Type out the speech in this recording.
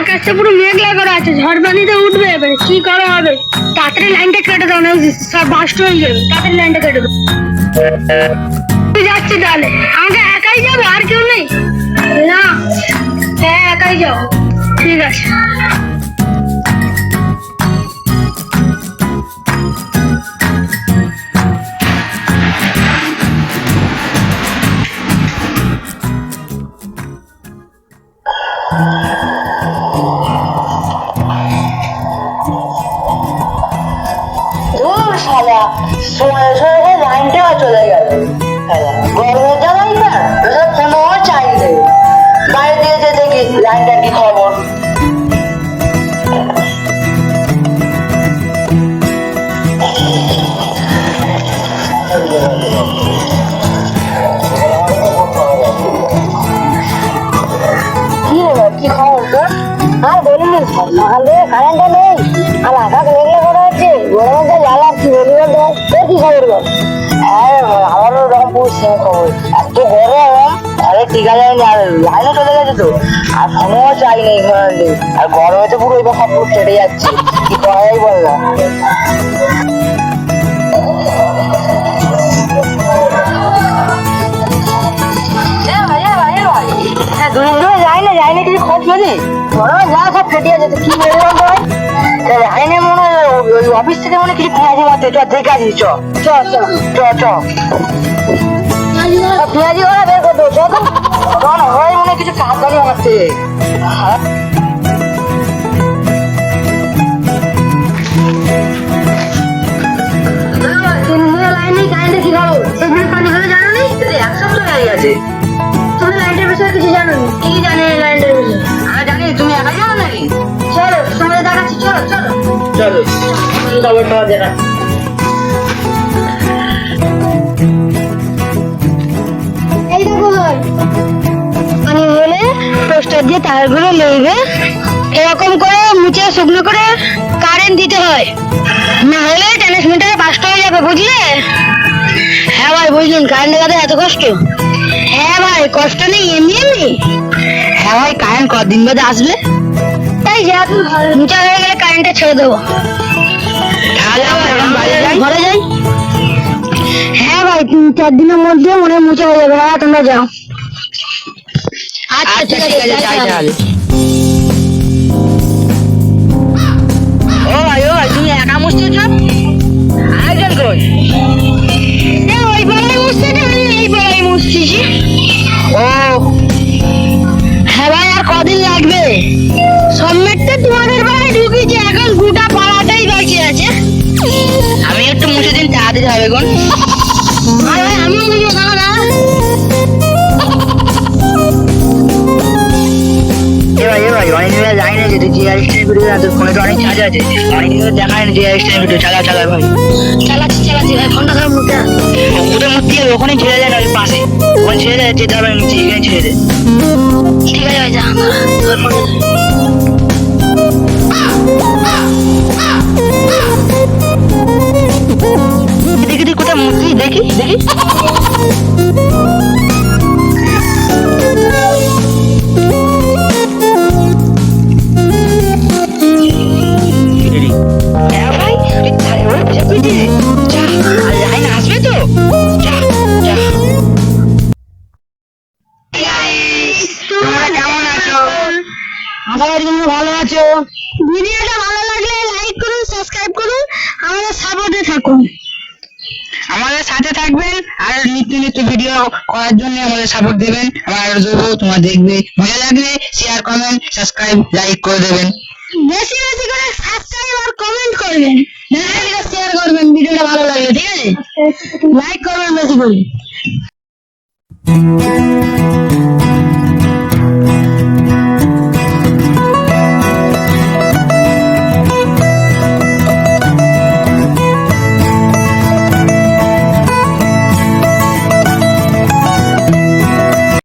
আকাশটা পুরো মেঘলা করা আছে ঝড় উঠবে এবারে, কি করা হবে? তাড়াতাড়ি লাইনটা কেটে দাও না সব বাস্ট হয়ে যাবে। তাড়াতাড়ি লাইনটা কেটে দাও। যাচ্ছি তাহলে। আমাকে একাই যাবে, আর কেউ নেই? না হ্যাঁ একাই যাও ঠিক আছে। শালা সময় সময় লাইনটা চলে গেল। শালা গরমের বাইরে দিয়ে যে দেখি লাইনটার কি খবর খবর বল হ্যাঁ আমারও রকম সেম খবর। এত গরম আরে টিকা যায় আর লাইনও চলে গেছে তো। আর ফোনও চাই নেই আর গরমে তো পুরো এবার সব কেটে যাচ্ছে। কি করা বল না। দুদিন ধরে যাই না যাই না কিছু খোঁজ পেলি? গরমে যা সব ফেটে যাচ্ছে কি অফিস থেকে মনে কিছু পেঁয়াজি মারতে চ দেখে আসি চ চ চ চ চ পেঁয়াজি ওরা বের করতো চ তো চ না ওরাই মনে কিছু কাজ জানি মারতে লাইনে কারেন্টে কি খবর সেখানে পানি হলে জানো নি এক সপ্তাহ হয়ে গেছে তুমি লাইনটার বিষয়ে কিছু জানো কি জানে লাইনটার বিষয়ে? আমি জানি তুমি একা জানো নাকি? চলো তোমাদের দেখাচ্ছি চলো চলো। চলো। তারগুলো লেগে এরকম করে মুছে শুকনো করে কারেন্ট দিতে হয় না হলে ট্রান্সমিটারে বাস্ট হয়ে যাবে বুঝলে হ্যাঁ ভাই বুঝলেন কারেন্ট লাগাতে এত কষ্ট হ্যাঁ ভাই কষ্ট নেই এমনি এমনি হ্যাঁ ভাই কারেন্ট কদিন বাদে আসবে তাই যা মুচা হয়ে গেলে কারেন্টটা ছেড়ে দেবো। তাহলে আমরা এখন বাড়ি যাই ঘরে যাই? হ্যাঁ ভাই তিন চার দিনের মধ্যে মনে হয় মুছে হয়ে যাবে। হ্যাঁ তোমরা যাও। আচ্ছা ঠিক আছে যাই তাহলে ভাই আমিও বুঝব দাও না যাই না জিআর স্টেশন ভিডিও তোর ফোনে তো অনেক চার্জ আছে অনেক দেখায় না স্টেশন ভিডিও চালা চালা ভাই চালাচ্ছি ভাই ফোনটা ধর ওখানে ছেড়ে যায় না ওই পাশে ওখানে ছেড়ে যায় যেতে হবে নিচে এখানে ছেড়ে দে ঠিক আছে ভাই যা ভালো আছো ভিডিওটা ভালো লাগলে লাইক করুন সাবস্ক্রাইব করুন আমাদের সাপোর্টে থাকুন সাথে থাকবেন আর নিত্য নিত্য ভিডিও করার জন্য আমাদের সাপোর্ট দেবেন। আর আরও তোমার তোমরা দেখবে। ভালো লাগলে শেয়ার কমেন্ট সাবস্ক্রাইব লাইক করে দেবেন। বেশি বেশি করে সাবস্ক্রাইব আর কমেন্ট করবেন। বেশি বেশি করে শেয়ার করবেন ভিডিওটা ভালো লাগলে ঠিক আছে? লাইক করবেন বেশি করে।